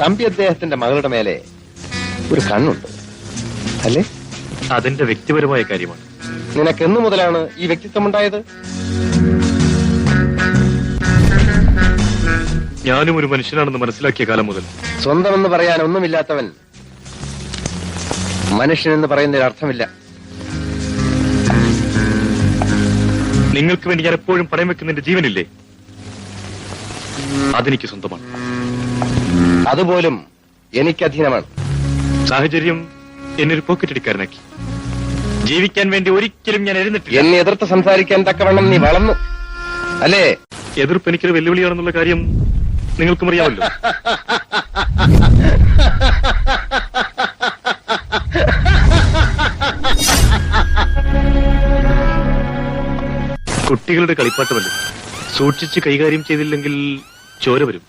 തമ്പി അദ്ദേഹത്തിന്റെ മകളുടെ മേലെ ഒരു കണ്ണുണ്ട്. അല്ലേ? അതിന്റെ വ്യക്തിപരമായ കാര്യമാണ്. നിനക്ക് എന്നു മുതലാണ് ഈ വ്യക്തിത്വം ഉണ്ടായത്? ഞാനും ഒരു മനുഷ്യനാണെന്ന് മനസ്സിലാക്കിയ കാലം മുതൽ. സ്വന്തമെന്ന് പറയാൻ ഒന്നുമില്ലാത്തവൻ മനുഷ്യനെന്ന് പറയുന്നതിൽ അർത്ഥമില്ല. നിങ്ങൾക്ക് വേണ്ടി ഞാൻ എപ്പോഴും പണയം വെക്കുന്ന എന്റെ ജീവനില്ലേ? അതെനിക്ക് സ്വന്തമാണ്. അതുപോലും എനിക്ക് അധീനമാണ് സാഹചര്യം എന്നൊരു പോക്കറ്റടിക്കാരനാക്കി ജീവിക്കാൻ വേണ്ടി ഒരിക്കലും ഞാൻ എഴുന്നിട്ടില്ല എന്നെ എതിർത്ത് സംസാരിക്കാൻ തക്കവണ്ണം നീ വളർന്നു. അല്ലേ? എതിർപ്പ് എനിക്കൊരു വെല്ലുവിളിയാണെന്നുള്ള കാര്യം നിങ്ങൾക്കും അറിയാമല്ലോ. കുട്ടികളുടെ കളിപ്പാട്ടമല്ലേ? സൂക്ഷിച്ച് കൈകാര്യം ചെയ്തില്ലെങ്കിൽ ചോര വരും.